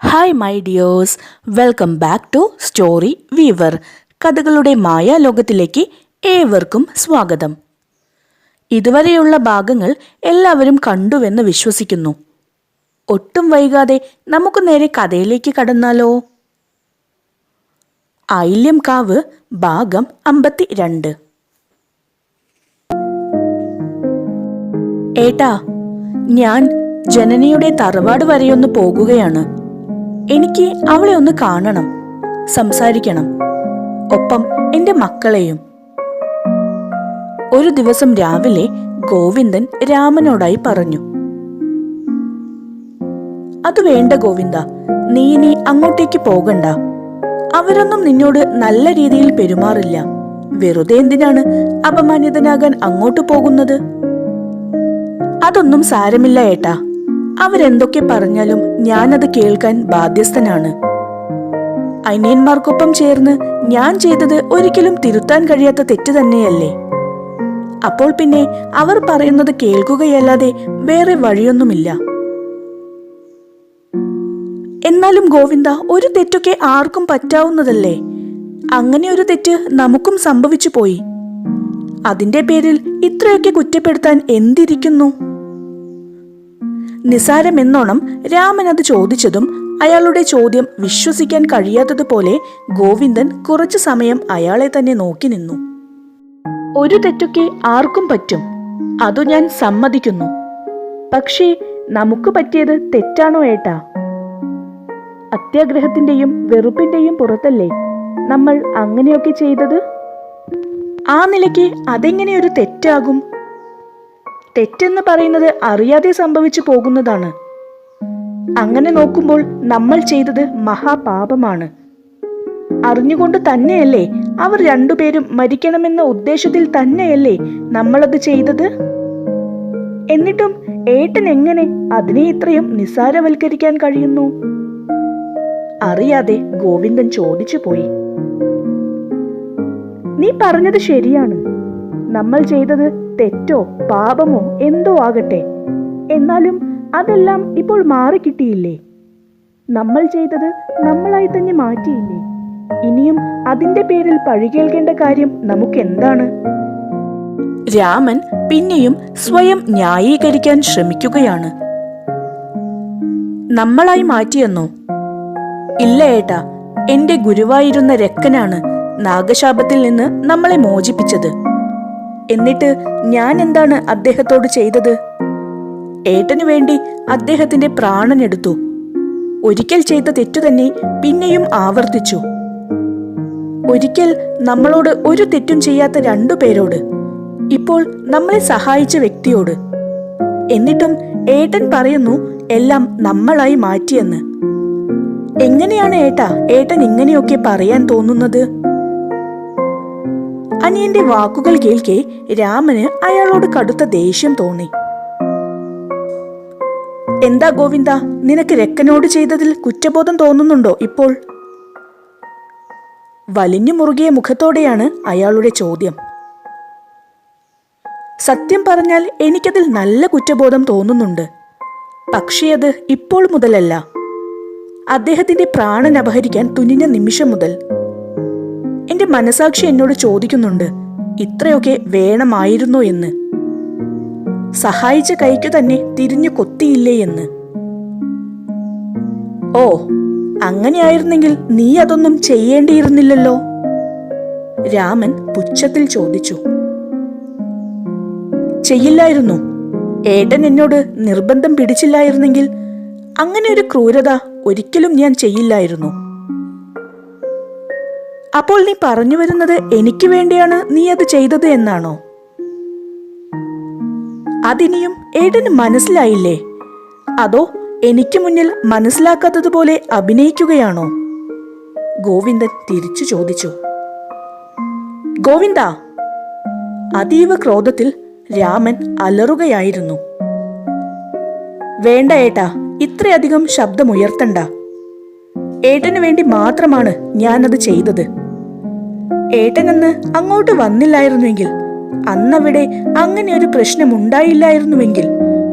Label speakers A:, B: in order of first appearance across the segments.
A: Hi my dears welcome back to story weaver കഥകളുടെ മായ ലോകത്തിലേക്ക് ഏവർക്കും സ്വാഗതം. ഇതുവരെയുള്ള ഭാഗങ്ങൾ എല്ലാവരും കണ്ടുവെന്ന് വിശ്വസിക്കുന്നു. ഒട്ടും വൈകാതെ നമുക്ക് നേരെ കഥയിലേക്ക് കടന്നാലോ? ഐല്യം കാവ് ഭാഗം അമ്പത്തി രണ്ട് ഏട്ടാ ഞാൻ ജനനിയുടെ തറവാട് വരെയൊന്ന് പോകുകയാണ്. എനിക്ക് അവളെ ഒന്ന് കാണണം സംസാരിക്കണം. ഒപ്പം എന്റെ മക്കളെയും. ഒരു ദിവസം രാവിലെ ഗോവിന്ദൻ രാമനോടായി പറഞ്ഞു അത് വേണ്ട ഗോവിന്ദ നീ ഇനി അങ്ങോട്ടേക്ക് പോകണ്ട. അവരൊന്നും നിന്നോട് നല്ല രീതിയിൽ പെരുമാറില്ല. വെറുതെ എന്തിനാണ് അപമാനിതനാകാൻ അങ്ങോട്ട് പോകുന്നത്? അതൊന്നും സാരമില്ല ഏട്ടാ. അവരെന്തൊക്കെ പറഞ്ഞാലും ഞാനത് കേൾക്കാൻ ബാധ്യസ്ഥനാണ്. അനിയന്മാർക്കൊപ്പം ചേർന്ന് ഞാൻ ചെയ്തത് ഒരിക്കലും തിരുത്താൻ കഴിയാത്ത തെറ്റ് തന്നെയല്ലേ? അപ്പോൾ പിന്നെ അവർ പറയുന്നത് കേൾക്കുകയല്ലാതെ വേറെ വഴിയൊന്നുമില്ല. എന്നാലും ഗോവിന്ദ ഒരു തെറ്റൊക്കെ ആർക്കും പറ്റാവുന്നതല്ലേ? അങ്ങനെ ഒരു തെറ്റ് നമുക്കും സംഭവിച്ചു പോയി. അതിന്റെ പേരിൽ ഇത്രയൊക്കെ കുറ്റപ്പെടുത്താൻ എന്തിരിക്കുന്നു? നിസാരമെന്നോണം രാമൻ അത് ചോദിച്ചതും അയാളുടെ ചോദ്യം വിശ്വസിക്കാൻ കഴിയാത്തതുപോലെ ഗോവിന്ദൻ കുറച്ചു സമയം അയാളെ തന്നെ നോക്കി നിന്നു. ഒരു തെറ്റൊക്കെ ആർക്കും പറ്റും അതു ഞാൻ സമ്മതിക്കുന്നു. പക്ഷേ നമുക്ക് പറ്റിയത് തെറ്റാണോ ഏട്ടാ? അത്യാഗ്രഹത്തിന്റെയും വെറുപ്പിന്റെയും പുറത്തല്ലേ നമ്മൾ അങ്ങനെയൊക്കെ ചെയ്തത്? ആ നിലയ്ക്ക് അതെങ്ങനെ ഒരു തെറ്റാകും? തെറ്റെന്ന് പറയുന്നത് അറിയാതെ സംഭവിച്ചു പോകുന്നതാണ്. അങ്ങനെ നോക്കുമ്പോൾ നമ്മൾ ചെയ്തത് മഹാപാപമാണ്. അറിഞ്ഞുകൊണ്ട് തന്നെയല്ലേ അവർ രണ്ടുപേരും മരിക്കണമെന്ന ഉദ്ദേശത്തിൽ തന്നെയല്ലേ നമ്മളത് ചെയ്തത്? എന്നിട്ടും ഏട്ടൻ എങ്ങനെ അതിനെ ഇത്രയും നിസ്സാരവൽക്കരിക്കാൻ കഴിയുന്നു? അറിയാതെ ഗോവിന്ദൻ ചോദിച്ചു പോയി നീ പറഞ്ഞത് ശരിയാണ്. നമ്മൾ ചെയ്തത് തെറ്റോ പാപമോ എന്തോ ആകട്ടെ. എന്നാലും അതെല്ലാം ഇപ്പോൾ മാറിക്കിട്ടിയില്ലേ? നമ്മൾ ചെയ്തത് നമ്മളായി തന്നെ മാറ്റിയില്ലേ? ഇനിയും അതിന്റെ പേരിൽ പഴികേൽക്കേണ്ട കാര്യം നമുക്ക് എന്താണ് രാമൻ പിന്നെയും സ്വയം ന്യായീകരിക്കാൻ ശ്രമിക്കുകയാണ്. നമ്മളായി മാറ്റിയെന്നോ? ഇല്ല ഏട്ടാ എന്റെ ഗുരുവായിരുന്ന രക്കനാണ് നാഗശാപത്തിൽ നിന്ന് നമ്മളെ മോചിപ്പിച്ചത്. എന്നിട്ട് ഞാൻ എന്താണ് അദ്ദേഹത്തോട് ചെയ്തത്? ഏട്ടനു വേണ്ടി അദ്ദേഹത്തിന്റെ പ്രാണനെടുത്തു ഒരിക്കൽ ചെയ്ത തെറ്റു തന്നെ പിന്നെയും ആവർത്തിച്ചു. ഒരിക്കൽ നമ്മളോട് ഒരു തെറ്റും ചെയ്യാത്ത രണ്ടു പേരോട്. ഇപ്പോൾ നമ്മളെ സഹായിച്ച വ്യക്തിയോട്. എന്നിട്ടും ഏട്ടൻ പറയുന്നു എല്ലാം നമ്മളായി മാറ്റിയെന്ന്. എങ്ങനെയാണ് ഏട്ടാ ഏട്ടൻ ഇങ്ങനെയൊക്കെ പറയാൻ തോന്നുന്നത്? അനിയന്റെ വാക്കുകൾ കേൾക്കെ രാമന് അയാളോട് കടുത്ത ദേഷ്യം തോന്നി. എന്താ ഗോവിന്ദ നിനക്ക് രക്കനോട് ചെയ്തതിൽ കുറ്റബോധം തോന്നുന്നുണ്ടോ ഇപ്പോൾ? വലിഞ്ഞു മുറുകിയ മുഖത്തോടെയാണ് അയാളുടെ ചോദ്യം. സത്യം പറഞ്ഞാൽ എനിക്കതിൽ നല്ല കുറ്റബോധം തോന്നുന്നുണ്ട്. പക്ഷേ അത് ഇപ്പോൾ മുതലല്ല. അദ്ദേഹത്തിന്റെ പ്രാണൻ അപഹരിക്കാൻ തുനിഞ്ഞ നിമിഷം മുതൽ എന്റെ മനസാക്ഷി എന്നോട് ചോദിക്കുന്നുണ്ട് ഇത്രയൊക്കെ വേണമായിരുന്നോ എന്ന്? സഹായിച്ച കൈക്ക് തന്നെ തിരിഞ്ഞു കൊത്തിയില്ലേ എന്ന്? ഓ അങ്ങനെയായിരുന്നെങ്കിൽ നീ അതൊന്നും ചെയ്യേണ്ടിയിരുന്നില്ലല്ലോ? രാമൻ പുച്ഛത്തിൽ ചോദിച്ചു. ചെയ്യില്ലായിരുന്നു. ഏട്ടൻ എന്നോട് നിർബന്ധം പിടിച്ചില്ലായിരുന്നെങ്കിൽ അങ്ങനെ ഒരു ക്രൂരത ഒരിക്കലും ഞാൻ ചെയ്യില്ലായിരുന്നു. അപ്പോൾ നീ പറഞ്ഞു വരുന്നത് എനിക്ക് വേണ്ടിയാണ് നീ അത് ചെയ്തത് എന്നാണോ? അതിനിയും ഏടന് മനസ്സിലായില്ലേ? അതോ എനിക്ക് മുന്നിൽ മനസ്സിലാക്കാത്തതുപോലെ അഭിനയിക്കുകയാണോ? ഗോവിന്ദൻ തിരിച്ചു ചോദിച്ചു. ഗോവിന്ദ അതീവ ക്രോധത്തിൽ രാമൻ അലറുകയായിരുന്നു. വേണ്ട ഏട്ടാ ഇത്രയധികം ശബ്ദമുയർത്തണ്ട. ഏട്ടന് വേണ്ടി മാത്രമാണ് ഞാനത് ചെയ്തത്. ഏട്ടനന്ന് അങ്ങോട്ട് വന്നില്ലായിരുന്നുവെങ്കിൽ അന്നവിടെ അങ്ങനെ ഒരു പ്രശ്നം ഉണ്ടായില്ലായിരുന്നുവെങ്കിൽ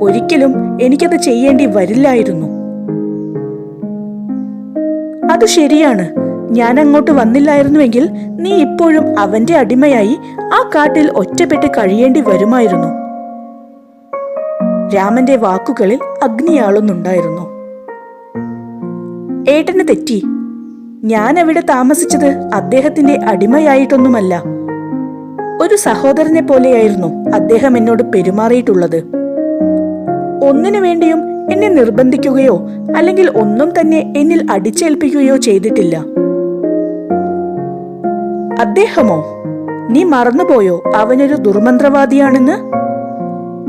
A: ഒരിക്കലും എനിക്കത് ചെയ്യേണ്ടി വരില്ലായിരുന്നു. അത് ശരിയാണ്. ഞാൻ അങ്ങോട്ട് വന്നില്ലായിരുന്നുവെങ്കിൽ നീ ഇപ്പോഴും അവന്റെ അടിമയായി ആ കാട്ടിൽ ഒറ്റപ്പെട്ട് കഴിയേണ്ടി വരുമായിരുന്നു. രാമന്റെ വാക്കുകളിൽ അഗ്നിയാളുന്നുണ്ടായിരുന്നു. ഏട്ടന് തെറ്റി. ഞാൻ അവിടെ താമസിച്ചത് അദ്ദേഹത്തിന്റെ അടിമയായിട്ടൊന്നുമല്ല. ഒരു സഹോദരനെ പോലെയായിരുന്നു അദ്ദേഹം എന്നോട് പെരുമാറിയിട്ടുള്ളത്. ഒന്നിനു വേണ്ടിയും എന്നെ നിർബന്ധിക്കുകയോ അല്ലെങ്കിൽ ഒന്നും തന്നെ എന്നിൽ അടിച്ചേൽപ്പിക്കുകയോ ചെയ്തിട്ടില്ല. അദ്ദേഹമോ നീ മറന്നുപോയോ അവനൊരു ദുർമന്ത്രവാദിയാണെന്ന്?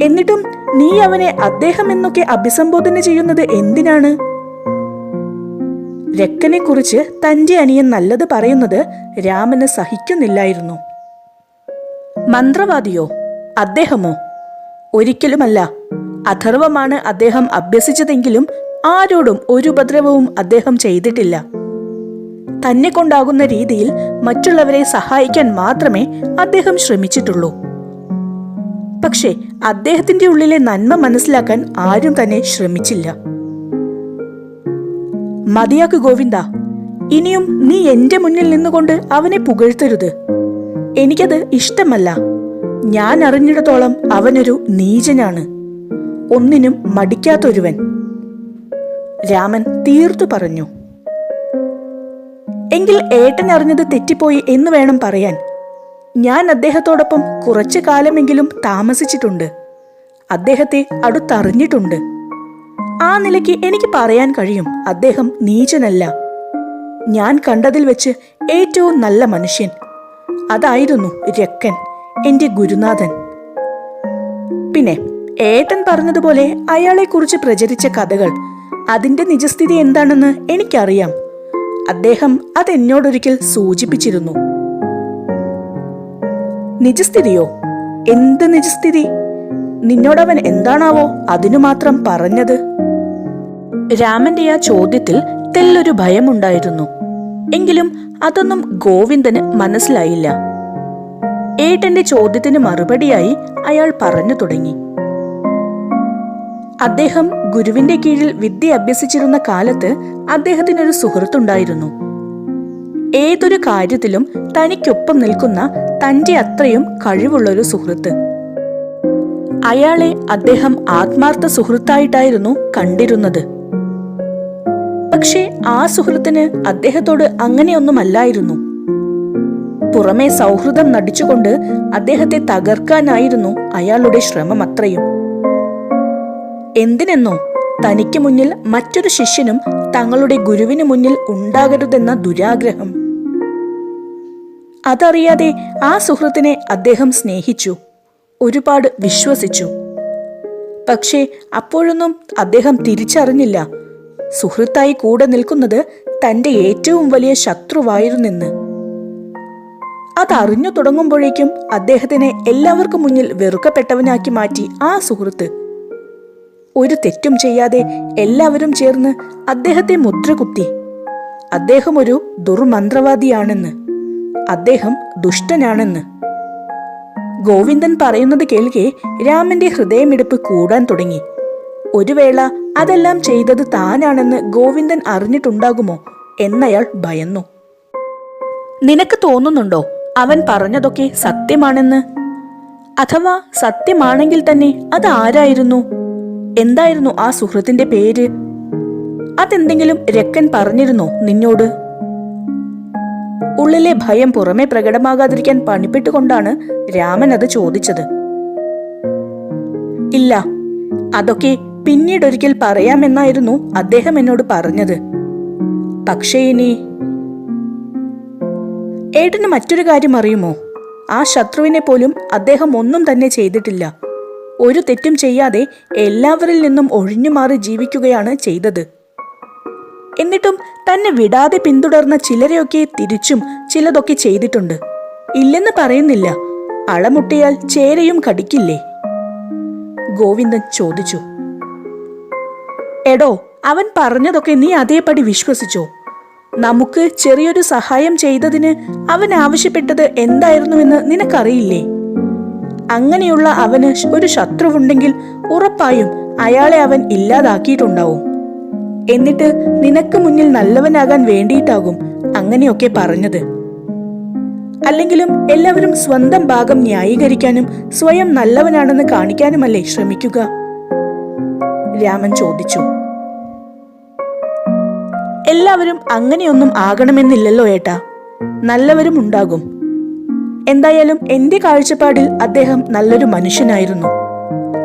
A: എന്നിട്ടും നീ അവനെ അദ്ദേഹം എന്നൊക്കെ അഭിസംബോധന ചെയ്യുന്നത് എന്തിനാണ്? രക്കനെ കുറിച്ച് തന്റെ അനിയൻ നല്ലത് പറയുന്നത് രാമന് സഹിക്കുന്നില്ലായിരുന്നു. മന്ത്രവാദിയോ? അദ്ദേഹമോ? ഒരിക്കലുമല്ല. അഥർവമാണ് അദ്ദേഹം അഭ്യസിച്ചതെങ്കിലും ആരോടും ഒരു ഉപദ്രവവും അദ്ദേഹം ചെയ്തിട്ടില്ല. തന്നെ കൊണ്ടാകുന്ന രീതിയിൽ മറ്റുള്ളവരെ സഹായിക്കാൻ മാത്രമേ അദ്ദേഹം ശ്രമിച്ചിട്ടുള്ളൂ. പക്ഷേ അദ്ദേഹത്തിന്റെ ഉള്ളിലെ നന്മ മനസ്സിലാക്കാൻ ആരും തന്നെ ശ്രമിച്ചില്ല. മതിയാക്ക് ഗോവിന്ദ ഇനിയും നീ എന്റെ മുന്നിൽ നിന്നുകൊണ്ട് അവനെ പുകഴ്ത്തരുത്. എനിക്കത് ഇഷ്ടമല്ല. ഞാൻ അറിഞ്ഞിടത്തോളം അവനൊരു നീചനാണ്. ഒന്നിനും മടിക്കാത്തൊരുവൻ. രാമൻ തീർത്തു പറഞ്ഞു. എങ്കിൽ ഏട്ടൻ അറിഞ്ഞത് തെറ്റിപ്പോയി എന്ന് വേണം പറയാൻ. ഞാൻ അദ്ദേഹത്തോടൊപ്പം കുറച്ചു കാലമെങ്കിലും താമസിച്ചിട്ടുണ്ട്. അദ്ദേഹത്തെ അടുത്തറിഞ്ഞിട്ടുണ്ട്. ആ നിലയ്ക്ക് എനിക്ക് പറയാൻ കഴിയും. അദ്ദേഹം നീചനല്ല. ഞാൻ കണ്ടതിൽ വെച്ച് ഏറ്റവും നല്ല മനുഷ്യൻ. അതായിരുന്നു രക്കൻ എന്റെ ഗുരുനാഥൻ. പിന്നെ ഏട്ടൻ പറഞ്ഞതുപോലെ അയാളെക്കുറിച്ച് പ്രചരിച്ച കഥകൾ അതിന്റെ നിജസ്ഥിതി എന്താണെന്ന് എനിക്കറിയാം. അദ്ദേഹം അതെന്നോടൊരിക്കൽ സൂചിപ്പിച്ചിരുന്നു. നിജസ്ഥിതിയോ? എന്ത് നിജസ്ഥിതി? നിന്നോടവൻ എന്താണാവോ അതിനു മാത്രം പറഞ്ഞത്? രാമന്റെ ആ ചോദ്യത്തിൽ തെല്ലൊരു ഭയമുണ്ടായിരുന്നു. എങ്കിലും അതൊന്നും ഗോവിന്ദന് മനസ്സിലായില്ല. ഏട്ടന്റെ ചോദ്യത്തിന് മറുപടിയായി അയാൾ പറഞ്ഞു തുടങ്ങി. അദ്ദേഹം ഗുരുവിന്റെ കീഴിൽ വിദ്യ അഭ്യസിച്ചിരുന്ന കാലത്ത് അദ്ദേഹത്തിനൊരു സുഹൃത്തുണ്ടായിരുന്നു. ഏതൊരു കാര്യത്തിലും തനിക്കൊപ്പം നിൽക്കുന്ന തന്റെ അത്രയും കഴിവുള്ളൊരു സുഹൃത്ത്. അയാളെ അദ്ദേഹം ആത്മാർത്ഥ സുഹൃത്തായിട്ടായിരുന്നു കണ്ടിരുന്നത്. പക്ഷേ ആ സുഹൃത്തിന് അദ്ദേഹത്തോട് അങ്ങനെയൊന്നുമല്ലായിരുന്നു. പുറമെ സൗഹൃദം നടിച്ചുകൊണ്ട് അദ്ദേഹത്തെ തകർക്കാനായിരുന്നു അയാളുടെ ശ്രമം അത്രയും. എന്തിനെന്നോ തനിക്ക് മുന്നിൽ മറ്റൊരു ശിഷ്യനും തങ്ങളുടെ ഗുരുവിന് മുന്നിൽ ഉണ്ടാകരുതെന്ന ദുരാഗ്രഹം. അതറിയാതെ ആ സുഹൃത്തിനെ അദ്ദേഹം സ്നേഹിച്ചു ഒരുപാട് വിശ്വസിച്ചു. പക്ഷേ അപ്പോഴൊന്നും അദ്ദേഹം തിരിച്ചറിഞ്ഞില്ല. സുഹൃത്തായി കൂടെ നിൽക്കുന്നത് തന്റെ ഏറ്റവും വലിയ ശത്രുവായിരുന്നെന്ന്. അതറിഞ്ഞു തുടങ്ങുമ്പോഴേക്കും അദ്ദേഹത്തിനെ എല്ലാവർക്കും മുന്നിൽ വെറുക്കപ്പെട്ടവനാക്കി മാറ്റി ആ സുഹൃത്ത്. ഒരു തെറ്റും ചെയ്യാതെ എല്ലാവരും ചേർന്ന് അദ്ദേഹത്തെ മുദ്രകുത്തി. അദ്ദേഹം ഒരു ദുർമന്ത്രവാദിയാണെന്ന്. അദ്ദേഹം ദുഷ്ടനാണെന്ന്. ഗോവിന്ദൻ പറയുന്നത് കേൾക്കെ രാമന്റെ ഹൃദയമിടിപ്പ് കൂടാൻ തുടങ്ങി. ഒരു വേള അതെല്ലാം ചെയ്തത് താനാണെന്ന് ഗോവിന്ദൻ അറിഞ്ഞിട്ടുണ്ടാകുമോ എന്നയാൾ ഭയന്നു. നിനക്ക് തോന്നുന്നുണ്ടോ അവൻ പറഞ്ഞതൊക്കെ സത്യമാണെന്ന്? അഥവാ സത്യമാണെങ്കിൽ തന്നെ അത് ആരായിരുന്നു? എന്തായിരുന്നു ആ സുഹൃത്തിന്റെ പേര്? അതെന്തെങ്കിലും രക്കൻ പറഞ്ഞിരുന്നോ നിന്നോട്? ഉള്ളിലെ ഭയം പുറമെ പ്രകടമാകാതിരിക്കാൻ പണിപ്പെട്ടുകൊണ്ടാണ് രാമൻ അത് ചോദിച്ചത്. ഇല്ല അതൊക്കെ പിന്നീടൊരിക്കൽ പറയാമെന്നായിരുന്നു അദ്ദേഹം എന്നോട് പറഞ്ഞത്. പക്ഷേ ഇനി ഏട്ടന് മറ്റൊരു കാര്യം അറിയുമോ? ആ ശത്രുവിനെ പോലും അദ്ദേഹം ഒന്നും തന്നെ ചെയ്തിട്ടില്ല. ഒരു തെറ്റും ചെയ്യാതെ എല്ലാവരിൽ നിന്നും ഒഴിഞ്ഞു മാറി ജീവിക്കുകയാണ് ചെയ്തത്. എന്നിട്ടും തന്നെ വിടാതെ പിന്തുടർന്ന ചിലരെയൊക്കെ തിരിച്ചും ചിലതൊക്കെ ചെയ്തിട്ടുണ്ട്. ഇല്ലെന്ന് പറയുന്നില്ല. അളമുട്ടിയാൽ ചേരയും കടിക്കില്ലേ? ഗോവിന്ദൻ ചോദിച്ചു. എടോ അവൻ പറഞ്ഞതൊക്കെ നീ അതേപടി വിശ്വസിച്ചോ? നമുക്ക് ചെറിയൊരു സഹായം ചെയ്തതിന് അവൻ ആവശ്യപ്പെട്ടത് എന്തായിരുന്നുവെന്ന് നിനക്കറിയില്ലേ? അങ്ങനെയുള്ള അവന് ഒരു ശത്രുവുണ്ടെങ്കിൽ ഉറപ്പായും അയാളെ അവൻ ഇല്ലാതാക്കിയിട്ടുണ്ടാവും. എന്നിട്ട് നിനക്ക് മുന്നിൽ നല്ലവനാകാൻ വേണ്ടിയിട്ടാകും അങ്ങനെയൊക്കെ പറഞ്ഞത്. അല്ലെങ്കിലും എല്ലാവരും സ്വന്തം ഭാഗം ന്യായീകരിക്കാനും സ്വയം നല്ലവനാണെന്ന് കാണിക്കാനുമല്ലേ ശ്രമിക്കുക? രാമൻ ചോദിച്ചു. എല്ലാവരും അങ്ങനെയൊന്നും ആകണമെന്നില്ലല്ലോ ഏട്ടാ. നല്ലവരും ഉണ്ടാകും. എന്തായാലും എന്റെ കാഴ്ചപ്പാടിൽ അദ്ദേഹം നല്ലൊരു മനുഷ്യനായിരുന്നു.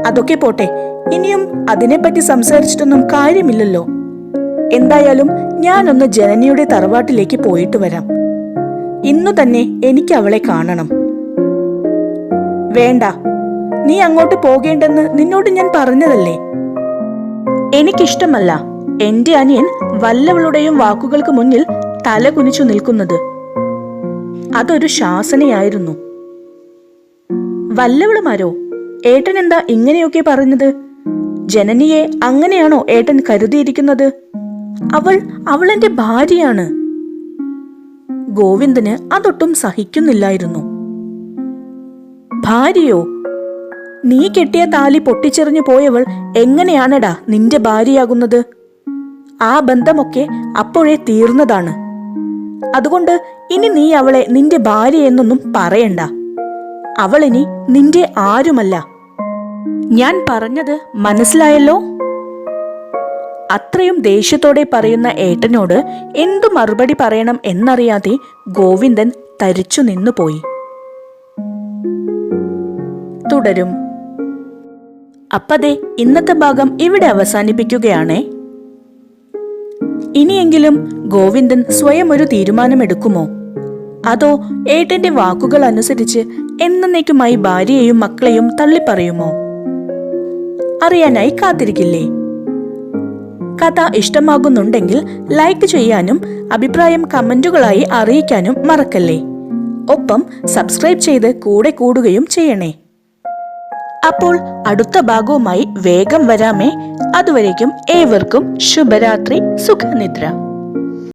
A: അതൊക്കെ പോട്ടെ ഇനിയും അതിനെപ്പറ്റി സംസാരിച്ചിട്ടൊന്നും കാര്യമില്ലല്ലോ. എന്തായാലും ഞാനൊന്ന് ജനനിയുടെ തറവാട്ടിലേക്ക് പോയിട്ട് വരാം. ഇന്നു തന്നെ എനിക്ക് അവളെ കാണണം. വേണ്ട നീ അങ്ങോട്ട് പോകേണ്ടെന്ന് നിന്നോട് ഞാൻ പറഞ്ഞതല്ലേ? എനിക്കിഷ്ടമല്ല. എന്റെ അനിയൻ വല്ലവളുടെയും വാക്കുകൾക്ക് മുന്നിൽ തല കുനിച്ചു നിൽക്കുന്നത്. അതൊരു ശാസനയായിരുന്നു. വല്ലവളുമാരോ? ഏട്ടൻ എന്താ ഇങ്ങനെയൊക്കെ പറഞ്ഞത് ജനനിയെ അങ്ങനെയാണോ ഏട്ടൻ കരുതിയിരിക്കുന്നത്? അവൾ അവളെന്റെ ഭാര്യയാണ്. ഗോവിന്ദന് അതൊട്ടും സഹിക്കുന്നില്ലായിരുന്നു. ഭാര്യയോ? നീ കെട്ടിയ താലി പൊട്ടിച്ചെറിഞ്ഞു പോയവൾ എങ്ങനെയാണെടാ നിന്റെ ഭാര്യയാകുന്നത്? ആ ബന്ധമൊക്കെ അപ്പോഴേ തീർന്നതാണ്. അതുകൊണ്ട് ഇനി നീ അവളെ നിന്റെ ഭാര്യ എന്നൊന്നും പറയണ്ട. അവളിനി നിന്റെ ആരുമല്ല. ഞാൻ പറഞ്ഞത് മനസ്സിലായല്ലോ? അത്രയും ദേഷ്യത്തോടെ പറയുന്ന ഏട്ടനോട് എന്തു മറുപടി പറയണം എന്നറിയാതെ ഗോവിന്ദൻ തരിച്ചു നിന്നുപോയി. തുടരും. അപ്പതേ ഇന്നത്തെ ഭാഗം ഇവിടെ അവസാനിപ്പിക്കുകയാണേ. ഇനിയെങ്കിലും ഗോവിന്ദൻ സ്വയം ഒരു തീരുമാനമെടുക്കുമോ? അതോ ഏട്ടന്റെ വാക്കുകൾ അനുസരിച്ച് എന്നേക്കുമായി ഭാര്യയെയും മക്കളെയും തള്ളിപ്പറയുമോ? അറിയാനായി കാത്തിരിക്കില്ലേ? കഥ ഇഷ്ടമാകുന്നുണ്ടെങ്കിൽ ലൈക്ക് ചെയ്യാനും അഭിപ്രായം കമന്റുകളായി അറിയിക്കാനും മറക്കല്ലേ? ഒപ്പം സബ്സ്ക്രൈബ് ചെയ്ത് കൂടെ കൂടുകയും ചെയ്യണേ. അപ്പോൾ അടുത്ത ഭാഗവുമായി വേഗം വരാമേ. അതുവരേക്കും ഏവർക്കും ശുഭരാത്രി സുഖനിദ്ര.